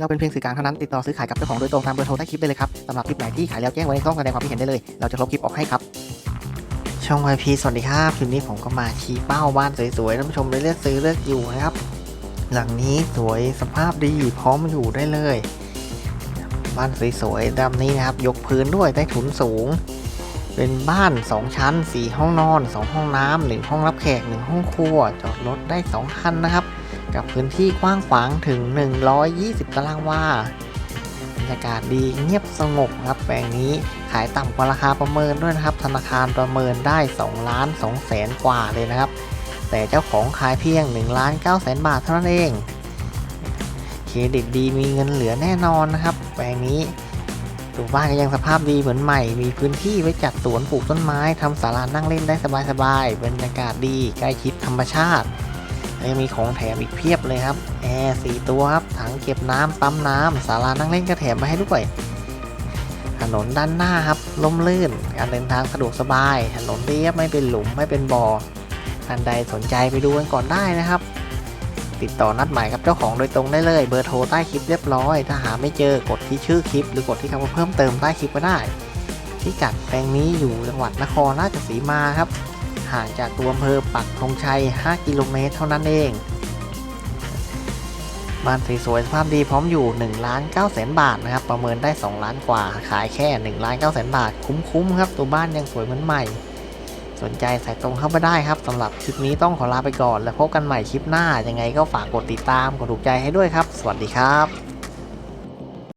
เราเป็นเพียงสื่อกลางเท่านั้นติดต่อซื้อขายกับเจ้าของโดยตรงตามเบอร์โทรใต้คลิปได้เลยครับสำหรับคลิปไหนที่ขายแล้วแจ้งไว้ในช่องแสดงความคิดเห็นได้เลย เราจะลบคลิปออกให้ครับ ช่องไอพีสวัสดีครับคลิปนี้ผมก็มาชี้เป้าบ้านสวยๆท่านผู้ชมได้เลือกซื้อเลือกอยู่นะครับ หลังนี้สวยสภาพดีพร้อมอยู่ได้เลย บ้านสวยๆดำนี้นะครับยกพื้นด้วยใต้ถุนสูง เป็นบ้าน 2 ชั้น 4 ห้องนอน 2 ห้องน้ำ1ห้องรับแขก 1 ห้องครัวจอดรถได้ 2 คันนะครับ กับพื้นที่กว้างขวางถึง 120 ตารางวาบรรยากาศดีเงียบสงบครับแปลงนี้ขายต่ำกว่าราคาประเมินด้วยนะครับ ธนาคารประเมินได้2ล้าน2แสนกว่าเลยนะครับ แต่เจ้าของขายเพียง1ล้าน9แสนบาทเท่านั้นเองเครดิตดีมีเงินเหลือแน่นอนนะครับ แปลงนี้ตัวบ้านก็ยังสภาพดีเหมือนใหม่ มีพื้นที่ไว้จัดสวนปลูกต้นไม้ทำศาลานั่งเล่นได้สบายๆบรรยากาศดีใกล้ชิดธรรมชาติ ยังมีของแถมอีกเพียบเลยครับ แอร์สี่ตัวครับ ถังเก็บน้ำปั๊มน้ำศาลานั่งเล่นก็แถมมาให้ด้วย ถนนด้านหน้าครับล่มลื่น การเดินทางสะดวกสบาย ถนนเรียบไม่เป็นหลุมไม่เป็นบ่อท่านใดสนใจไปดูกันก่อนได้นะครับ ติดต่อนัดหมายกับเจ้าของโดยตรงได้เลย เบอร์โทรใต้คลิปเรียบร้อย ถ้าหาไม่เจอกดที่ชื่อคลิป หรือกดที่คำว่าเพิ่มเติมใต้คลิปก็ได้พิกัดแปลงนี้อยู่จังหวัดนครราชสีมาครับ ห่างจากตัวอำเภอปักธงชัย 5 กิโลเมตรเท่านั้นเอง บ้านสวยๆสภาพดีพร้อมอยู่1ล้าน9แสนบาทนะครับ ประเมินได้ 2 ล้านกว่า ขายแค่1ล้าน9แสนบาท คุ้มๆครับ ตัวบ้านยังสวยเหมือนใหม่ สนใจใส่ตรงเข้ามาได้ครับสำหรับคลิปนี้ต้องขอลาไปก่อน แล้วพบกันใหม่คลิปหน้ายังไงก็ฝากกดติดตามกดถูกใจให้ด้วยครับ สวัสดีครับ